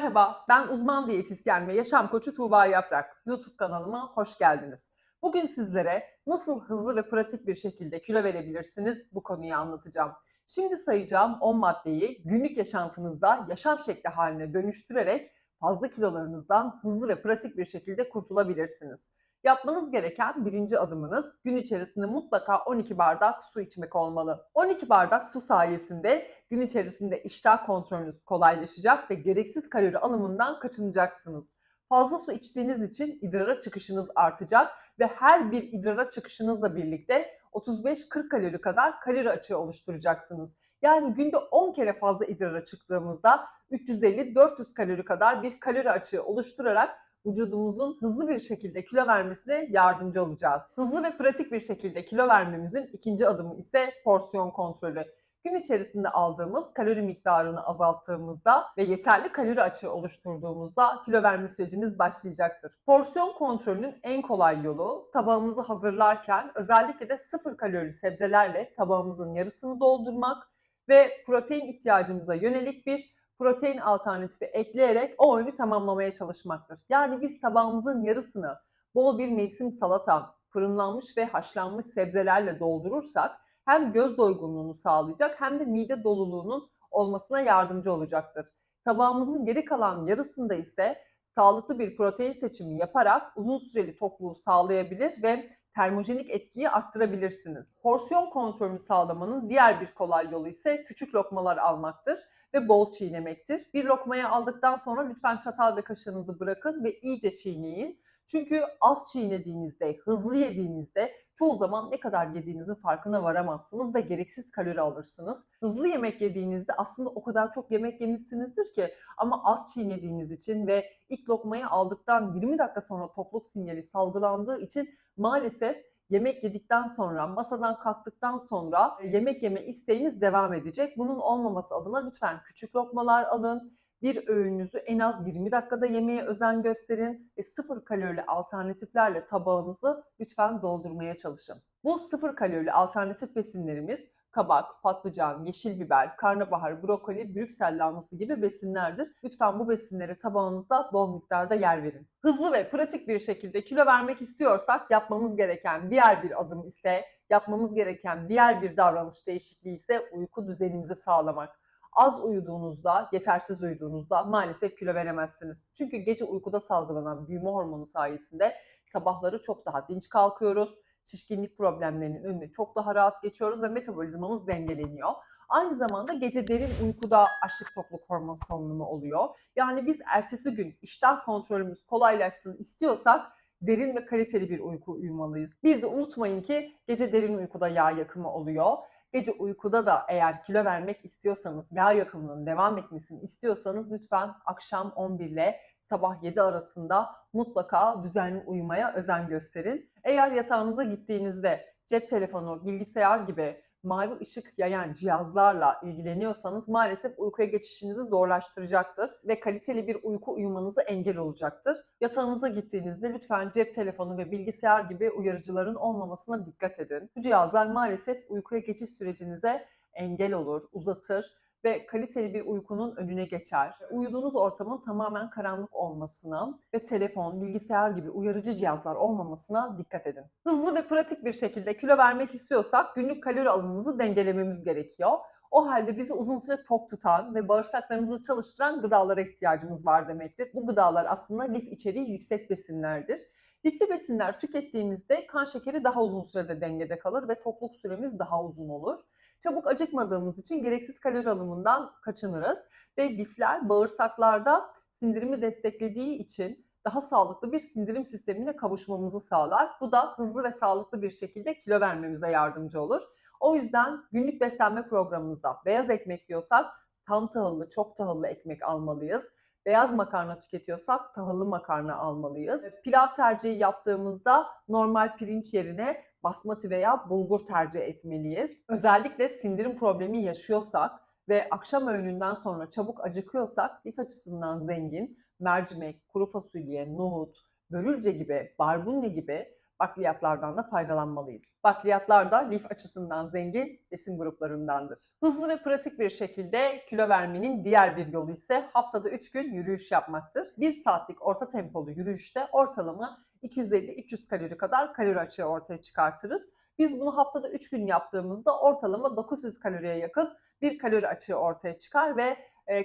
Merhaba, ben uzman diyetisyen ve yaşam koçu Tuğba Yaprak. YouTube kanalıma hoş geldiniz. Bugün sizlere nasıl hızlı ve pratik bir şekilde kilo verebilirsiniz bu konuyu anlatacağım. Şimdi sayacağım 10 maddeyi günlük yaşantınızda yaşam şekli haline dönüştürerek fazla kilolarınızdan hızlı ve pratik bir şekilde kurtulabilirsiniz. Yapmanız gereken birinci adımınız gün içerisinde mutlaka 12 bardak su içmek olmalı. 12 bardak su sayesinde gün içerisinde iştah kontrolünüz kolaylaşacak ve gereksiz kalori alımından kaçınacaksınız. Fazla su içtiğiniz için idrara çıkışınız artacak ve her bir idrara çıkışınızla birlikte 35-40 kalori kadar kalori açığı oluşturacaksınız. Yani günde 10 kere fazla idrara çıktığımızda 350-400 kalori kadar bir kalori açığı oluşturarak vücudumuzun hızlı bir şekilde kilo vermesine yardımcı olacağız. Hızlı ve pratik bir şekilde kilo vermemizin ikinci adımı ise porsiyon kontrolü. Gün içerisinde aldığımız kalori miktarını azalttığımızda ve yeterli kalori açığı oluşturduğumuzda kilo verme sürecimiz başlayacaktır. Porsiyon kontrolünün en kolay yolu tabağımızı hazırlarken özellikle de sıfır kalorili sebzelerle tabağımızın yarısını doldurmak ve protein ihtiyacımıza yönelik bir protein alternatifi ekleyerek o oyunu tamamlamaya çalışmaktır. Yani biz tabağımızın yarısını bol bir mevsim salata, fırınlanmış ve haşlanmış sebzelerle doldurursak hem göz doygunluğunu sağlayacak hem de mide doluluğunun olmasına yardımcı olacaktır. Tabağımızın geri kalan yarısında ise sağlıklı bir protein seçimi yaparak uzun süreli tokluğu sağlayabilir ve termojenik etkiyi arttırabilirsiniz. Porsiyon kontrolünü sağlamanın diğer bir kolay yolu ise küçük lokmalar almaktır ve bol çiğnemektir. Bir lokmayı aldıktan sonra lütfen çatal ve kaşığınızı bırakın ve iyice çiğneyin. Çünkü az çiğnediğinizde, hızlı yediğinizde çoğu zaman ne kadar yediğinizin farkına varamazsınız ve gereksiz kalori alırsınız. Hızlı yemek yediğinizde aslında o kadar çok yemek yemişsinizdir ki ama az çiğnediğiniz için ve ilk lokmayı aldıktan 20 dakika sonra tokluk sinyali salgılandığı için maalesef yemek yedikten sonra, masadan kalktıktan sonra yemek yeme isteğiniz devam edecek. Bunun olmaması adına lütfen küçük lokmalar alın. Bir öğününüzü en az 20 dakikada yemeye özen gösterin ve sıfır kalorili alternatiflerle tabağınızı lütfen doldurmaya çalışın. Bu sıfır kalorili alternatif besinlerimiz kabak, patlıcan, yeşil biber, karnabahar, brokoli, brüksel lahanası gibi besinlerdir. Lütfen bu besinleri tabağınızda bol miktarda yer verin. Hızlı ve pratik bir şekilde kilo vermek istiyorsak yapmamız gereken diğer bir adım ise yapmamız gereken diğer bir davranış değişikliği ise uyku düzenimizi sağlamak. Az uyuduğunuzda, yetersiz uyuduğunuzda maalesef kilo veremezsiniz. Çünkü gece uykuda salgılanan büyüme hormonu sayesinde sabahları çok daha dinç kalkıyoruz şişkinlik problemlerinin önüne çok daha rahat geçiyoruz ve metabolizmamız dengeleniyor. Aynı zamanda gece derin uykuda açlık tokluk hormon salınımı oluyor. Yani biz ertesi gün iştah kontrolümüz kolaylaşsın istiyorsak derin ve kaliteli bir uyku uyumalıyız. Bir de unutmayın ki gece derin uykuda yağ yakımı oluyor. Gece uykuda da eğer kilo vermek istiyorsanız, yağ yakımının devam etmesini istiyorsanız lütfen akşam 11 ile sabah 7 arasında mutlaka düzenli uyumaya özen gösterin. Eğer yatağınıza gittiğinizde cep telefonu, bilgisayar gibi mavi ışık yayan cihazlarla ilgileniyorsanız maalesef uykuya geçişinizi zorlaştıracaktır ve kaliteli bir uyku uyumanızı engel olacaktır. Yatağınıza gittiğinizde lütfen cep telefonu ve bilgisayar gibi uyarıcıların olmamasına dikkat edin. Bu cihazlar maalesef uykuya geçiş sürecinize engel olur, uzatır ve kaliteli bir uykunun önüne geçer. Uyuduğunuz ortamın tamamen karanlık olmasına ve telefon, bilgisayar gibi uyarıcı cihazlar olmamasına dikkat edin. Hızlı ve pratik bir şekilde kilo vermek istiyorsak günlük kalori alımımızı dengelememiz gerekiyor. O halde bizi uzun süre tok tutan ve bağırsaklarımızı çalıştıran gıdalara ihtiyacımız var demektir. Bu gıdalar aslında lif içeriği yüksek besinlerdir. Lifli besinler tükettiğimizde kan şekeri daha uzun sürede dengede kalır ve tokluk süremiz daha uzun olur. Çabuk acıkmadığımız için gereksiz kalori alımından kaçınırız ve lifler bağırsaklarda sindirimi desteklediği için daha sağlıklı bir sindirim sistemine kavuşmamızı sağlar. Bu da hızlı ve sağlıklı bir şekilde kilo vermemize yardımcı olur. O yüzden günlük beslenme programımızda beyaz ekmek yiyorsak tam tahıllı, çok tahıllı ekmek almalıyız beyaz makarna tüketiyorsak tahıllı makarna almalıyız. Pilav tercihi yaptığımızda normal pirinç yerine basmati veya bulgur tercih etmeliyiz. Özellikle sindirim problemi yaşıyorsak ve akşam öğününden sonra çabuk acıkıyorsak lif açısından zengin mercimek, kuru fasulye, nohut, börülce gibi, barbunya gibi bakliyatlardan da faydalanmalıyız. Bakliyatlar da lif açısından zengin besin gruplarındandır. Hızlı ve pratik bir şekilde kilo vermenin diğer bir yolu ise haftada 3 gün yürüyüş yapmaktır. 1 saatlik orta tempolu yürüyüşte ortalama 250-300 kalori kadar kalori açığı ortaya çıkartırız. Biz bunu haftada 3 gün yaptığımızda ortalama 900 kaloriye yakın bir kalori açığı ortaya çıkar ve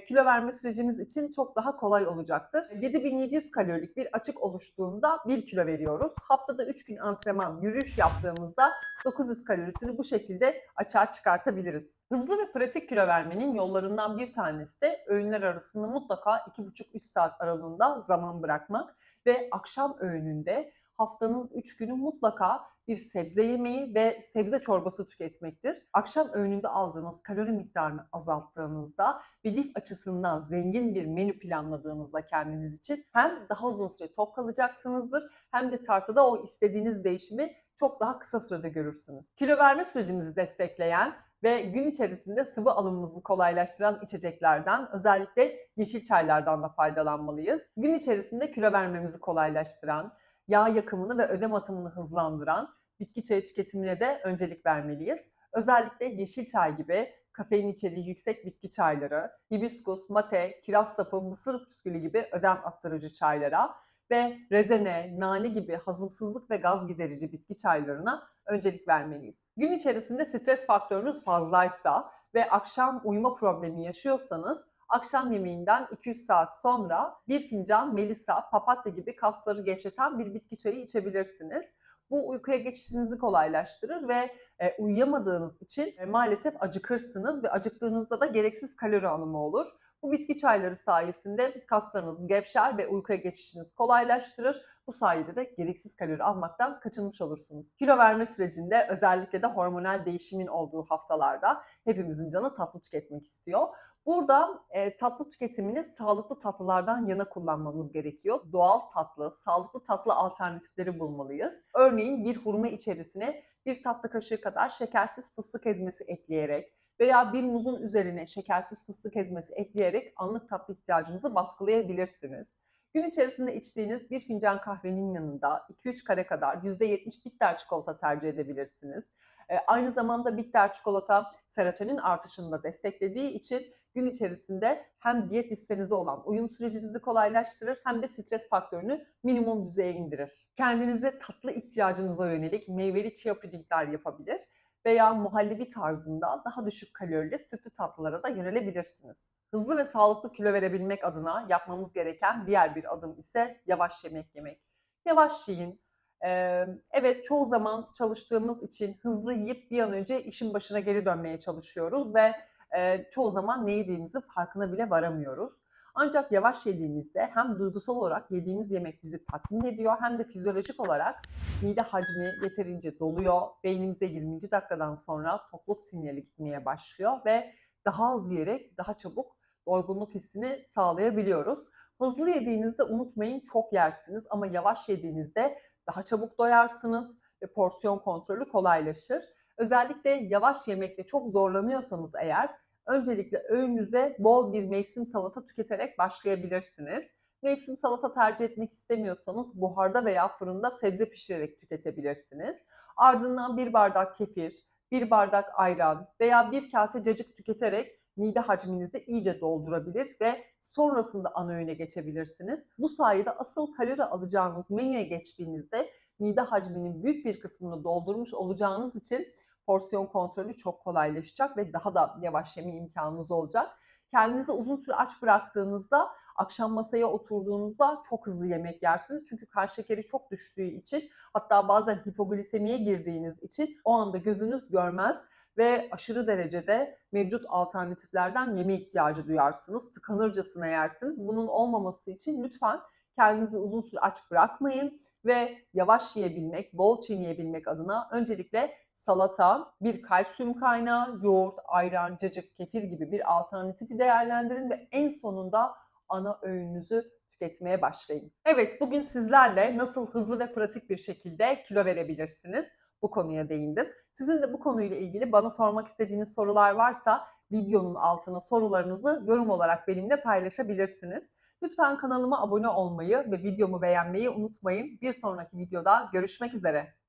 kilo verme sürecimiz için çok daha kolay olacaktır. 7700 kalorilik bir açık oluştuğunda 1 kilo veriyoruz. Haftada 3 gün antrenman, yürüyüş yaptığımızda 900 kalorisini bu şekilde açığa çıkartabiliriz. Hızlı ve pratik kilo vermenin yollarından bir tanesi de öğünler arasında mutlaka 2,5-3 saat aralığında zaman bırakmak ve akşam öğününde haftanın 3 günü mutlaka bir sebze yemeği ve sebze çorbası tüketmektir. Akşam öğününde aldığınız kalori miktarını azalttığınızda ve lif açısından zengin bir menü planladığınızda kendiniz için hem daha uzun süre tok kalacaksınızdır hem de tartıda o istediğiniz değişimi çok daha kısa sürede görürsünüz. Kilo verme sürecimizi destekleyen ve gün içerisinde sıvı alımımızı kolaylaştıran içeceklerden özellikle yeşil çaylardan da faydalanmalıyız. Gün içerisinde kilo vermemizi kolaylaştıran, yağ yakımını ve ödem atımını hızlandıran bitki çayı tüketimine de öncelik vermeliyiz. Özellikle yeşil çay gibi kafein içeriği yüksek bitki çayları, hibiskus, mate, kiraz sapı, mısır püskülü gibi ödem attırıcı çaylara ve rezene, nane gibi hazımsızlık ve gaz giderici bitki çaylarına öncelik vermeliyiz. Gün içerisinde stres faktörünüz fazlaysa ve akşam uyuma problemi yaşıyorsanız akşam yemeğinden 200 saat sonra bir fincan melisa, papatya gibi kasları gevşeten bir bitki çayı içebilirsiniz. Bu uykuya geçişinizi kolaylaştırır ve e, uyuyamadığınız için e, maalesef acıkırsınız ve acıktığınızda da gereksiz kalori alımı olur. Bu bitki çayları sayesinde kaslarınız gevşer ve uykuya geçişiniz kolaylaştırır. Bu sayede de gereksiz kalori almaktan kaçınmış olursunuz. Kilo verme sürecinde özellikle de hormonal değişimin olduğu haftalarda hepimizin canı tatlı tüketmek istiyor. Burada e, tatlı tüketimini sağlıklı tatlılardan yana kullanmamız gerekiyor. Doğal tatlı, sağlıklı tatlı alternatifleri bulmalıyız. Örneğin bir hurma içerisine bir tatlı kaşığı kadar şekersiz fıstık ezmesi ekleyerek veya bir muzun üzerine şekersiz fıstık ezmesi ekleyerek anlık tatlı ihtiyacınızı baskılayabilirsiniz. Gün içerisinde içtiğiniz bir fincan kahvenin yanında 2-3 kare kadar %70 bitter çikolata tercih edebilirsiniz. E, aynı zamanda bitter çikolata serotonin artışını da desteklediği için gün içerisinde hem diyet listenize olan uyum sürecinizi kolaylaştırır hem de stres faktörünü minimum düzeye indirir. Kendinize tatlı ihtiyacınıza yönelik meyveli chia pudingler yapabilir veya muhallebi tarzında daha düşük kalorili sütlü tatlılara da yönelebilirsiniz. Hızlı ve sağlıklı kilo verebilmek adına yapmamız gereken diğer bir adım ise yavaş yemek yemek. Yavaş yiyin. Ee, evet çoğu zaman çalıştığımız için hızlı yiyip bir an önce işin başına geri dönmeye çalışıyoruz ve e, çoğu zaman ne yediğimizin farkına bile varamıyoruz. Ancak yavaş yediğimizde hem duygusal olarak yediğimiz yemek bizi tatmin ediyor hem de fizyolojik olarak mide hacmi yeterince doluyor. Beynimize 20. dakikadan sonra tokluk sinyali gitmeye başlıyor ve daha az yiyerek daha çabuk doygunluk hissini sağlayabiliyoruz. Hızlı yediğinizde unutmayın çok yersiniz ama yavaş yediğinizde daha çabuk doyarsınız ve porsiyon kontrolü kolaylaşır. Özellikle yavaş yemekte çok zorlanıyorsanız eğer öncelikle öğünüze bol bir mevsim salata tüketerek başlayabilirsiniz. Mevsim salata tercih etmek istemiyorsanız buharda veya fırında sebze pişirerek tüketebilirsiniz. Ardından bir bardak kefir, bir bardak ayran veya bir kase cacık tüketerek mide hacminizi iyice doldurabilir ve sonrasında ana öğüne geçebilirsiniz. Bu sayede asıl kalori alacağınız menüye geçtiğinizde mide hacminin büyük bir kısmını doldurmuş olacağınız için porsiyon kontrolü çok kolaylaşacak ve daha da yavaş yeme imkanınız olacak. Kendinizi uzun süre aç bıraktığınızda akşam masaya oturduğunuzda çok hızlı yemek yersiniz. Çünkü kan şekeri çok düştüğü için hatta bazen hipoglisemiye girdiğiniz için o anda gözünüz görmez ve aşırı derecede mevcut alternatiflerden yeme ihtiyacı duyarsınız. Tıkanırcasına yersiniz. Bunun olmaması için lütfen kendinizi uzun süre aç bırakmayın ve yavaş yiyebilmek, bol çiğneyebilmek adına öncelikle salata, bir kalsiyum kaynağı, yoğurt, ayran, cacık, kefir gibi bir alternatifi değerlendirin ve en sonunda ana öğününüzü tüketmeye başlayın. Evet, bugün sizlerle nasıl hızlı ve pratik bir şekilde kilo verebilirsiniz bu konuya değindim. Sizin de bu konuyla ilgili bana sormak istediğiniz sorular varsa videonun altına sorularınızı yorum olarak benimle paylaşabilirsiniz. Lütfen kanalıma abone olmayı ve videomu beğenmeyi unutmayın. Bir sonraki videoda görüşmek üzere.